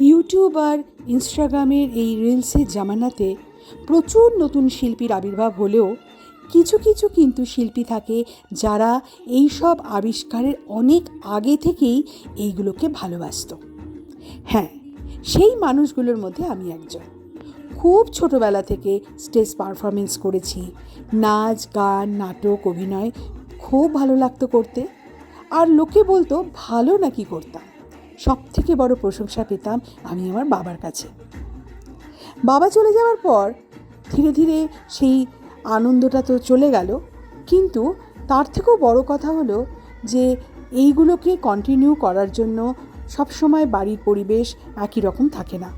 YouTube আর ইনস্টাগ্রামের এই রিলসের জামানাতে প্রচুর নতুন শিল্পীর আবির্ভাব হলেও কিছু কিছু কিন্তু শিল্পী থাকে যারা এই সব আবিষ্কারের অনেক আগে থেকেই এইগুলোকে ভালোবাসতো। হ্যাঁ সেই মানুষগুলোর মধ্যে আমি একজন। খুব ছোটোবেলা থেকে স্টেজ পারফরমেন্স করেছি। নাচ, গান, নাটক, অভিনয় খুব ভালো লাগতো করতে। আর লোকে বলতো, ভালো নাকি করতাম? সব থেকে বড় প্রশংসা পেতাম আমি আমার বাবার কাছে। বাবা চলে যাওয়ার পর ধীরে ধীরে সেই আনন্দটা তো চলে গেল, কিন্তু তার থেকেও বড় কথা হলো যে এইগুলোকে কন্টিনিউ করার জন্য সবসময় বাড়ির পরিবেশ একই রকম থাকে না।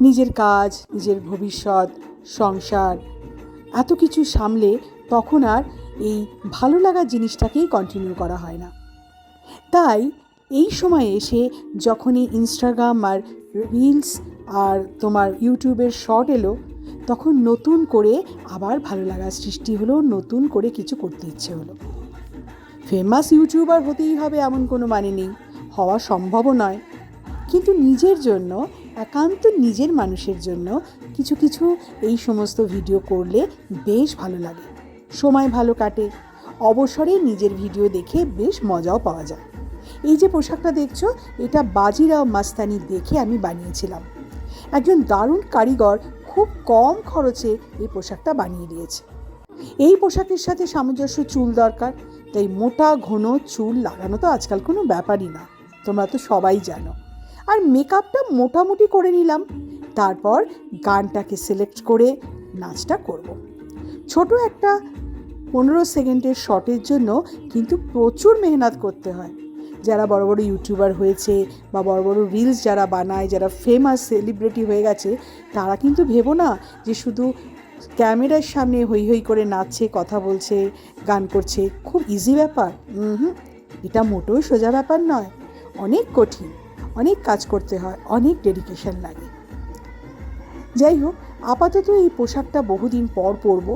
নিজের কাজ, নিজের ভবিষ্যৎ, সংসার এত কিছু সামলে তখন আর এই ভালো লাগার জিনিসটাকেই কন্টিনিউ করা হয় না। তাই এই সময়ে এসে যখনই ইনস্টাগ্রাম আর রিলস আর তোমার ইউটিউবের শর্ট এলো, তখন নতুন করে আবার ভালো লাগার সৃষ্টি হলো, নতুন করে কিছু করতে ইচ্ছে হলো। ফেমাস ইউটিউবার হতেই হবে এমন কোনো মানে নেই, হওয়া সম্ভবও নয়। কিন্তু নিজের জন্য, একান্ত নিজের মানুষের জন্য কিছু কিছু এই সমস্ত ভিডিও করলে বেশ ভালো লাগে। সময় ভালো কাটে। অবসরে নিজের ভিডিও দেখে বেশ মজাও পাওয়া যায়। এই যে পোশাকটা দেখছ, এটা বাজিরাও মাস্তানি দেখে আমি বানিয়েছিলাম। একজন দারুণ কারিগর খুব কম খরচে এই পোশাকটা বানিয়ে দিয়েছে। এই পোশাকের সাথে সামঞ্জস্য চুল দরকার, তাই মোটা, ঘন চুল লাগানো তো আজকাল কোনো ব্যাপারই না, তোমরা তো সবাই জানো। আর মেকআপটা মোটামুটি করে নিলাম, তারপর গানটাকে সিলেক্ট করে নাচটা করব। ছোট একটা পনেরো সেকেন্ডের শটের জন্য কিন্তু প্রচুর মেহনত করতে হয়। যারা বড় বড় ইউটিউবার হয়েছে বা বড় বড় রিলস যারা বানায়, যারা ফেমাস সেলিব্রিটি হয়ে গেছে, তারা কিন্তু ভেবো না যে শুধু ক্যামেরার সামনে হই হই করে নাচছে, কথা বলছে, গান করছে। খুব ইজি ব্যাপার। হুম, এটা মোটেও সোজা ব্যাপার নয়। অনেক কঠিন, অনেক কাজ করতে হয়, অনেক ডেডিকেশন লাগে। যাই হোক, আপাতত এই পোশাকটা বহুদিন পর পরবো।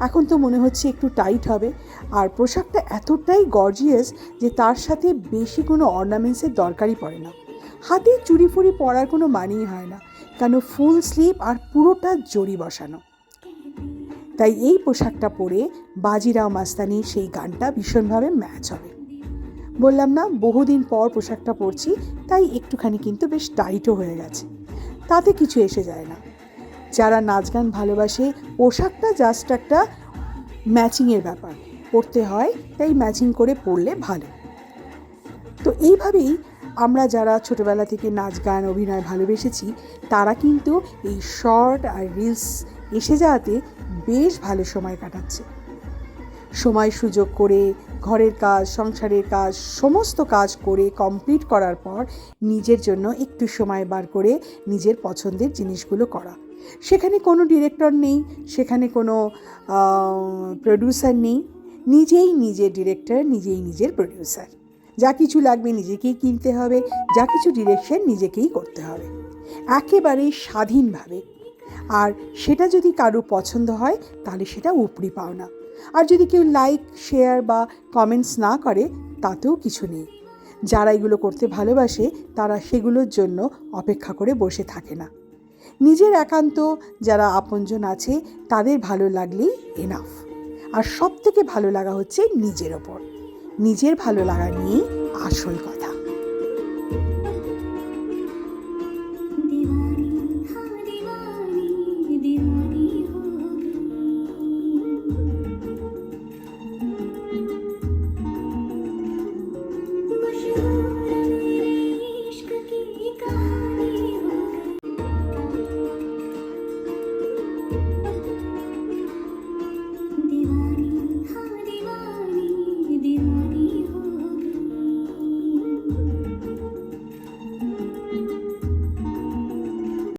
এখন তো মনে হচ্ছে একটু টাইট হবে। আর পোশাকটা এতটাই গর্জিয়াস যে তার সাথে বেশি কোনো অর্নামেন্টসের দরকারই পড়ে না। হাতে চুড়ি ফুড়ি পরার কোনো মানেই হয় না, কেন ফুল স্লিপ আর পুরোটা জড়ি বসানো। তাই এই পোশাকটা পরে বাজিরাও মাস্তানির সেই গানটা ভীষণভাবে ম্যাচ হবে। বললাম না, বহুদিন পর পোশাকটা পরছি, তাই একটুখানি কিন্তু বেশ টাইটও হয়ে গেছে। তাতে কিছু এসে যায় না। যারা নাচ গান ভালোবাসে, পোশাকটা জাস্ট একটা ম্যাচিংয়ের ব্যাপার। পরতে হয়, তাই ম্যাচিং করে পড়লে ভালো। তো এইভাবেই আমরা যারা ছোটোবেলা থেকে নাচ গান, অভিনয় ভালোবেসেছি, তারা কিন্তু এই শর্ট আর রিলস এসে যাওয়াতে বেশ ভালো সময় কাটাচ্ছে। সময় সুযোগ করে, ঘরের কাজ, সংসারের কাজ, সমস্ত কাজ করে কমপ্লিট করার পর নিজের জন্য একটু সময় বার করে নিজের পছন্দের জিনিসগুলো করা। সেখানে কোনো ডিরেক্টর নেই, সেখানে কোনো প্রডিউসার নেই, নিজেই নিজের ডিরেক্টর, নিজেই নিজের প্রডিউসার যা কিছু লাগবে নিজেকেই কিনতে হবে, যা কিছু ডিরেকশন নিজেকেই করতে হবে। একেবারে স্বাধীনভাবে। আর সেটা যদি কারও পছন্দ হয়, তাহলে সেটা উপরি পাওনা আর যদি কেউ লাইক শেয়ার বা কমেন্টস না করে, তাতেও কিছু নেই। যারা এগুলো করতে ভালোবাসে, তারা সেগুলোর জন্য অপেক্ষা করে বসে থাকে না। নিজের একান্ত যারা আপনজন আছে, তাদের ভালো লাগলেই এনাফ আর সব থেকে ভালো লাগা হচ্ছে নিজের ওপর। নিজের ভালো লাগা নিয়েই আসল কথা।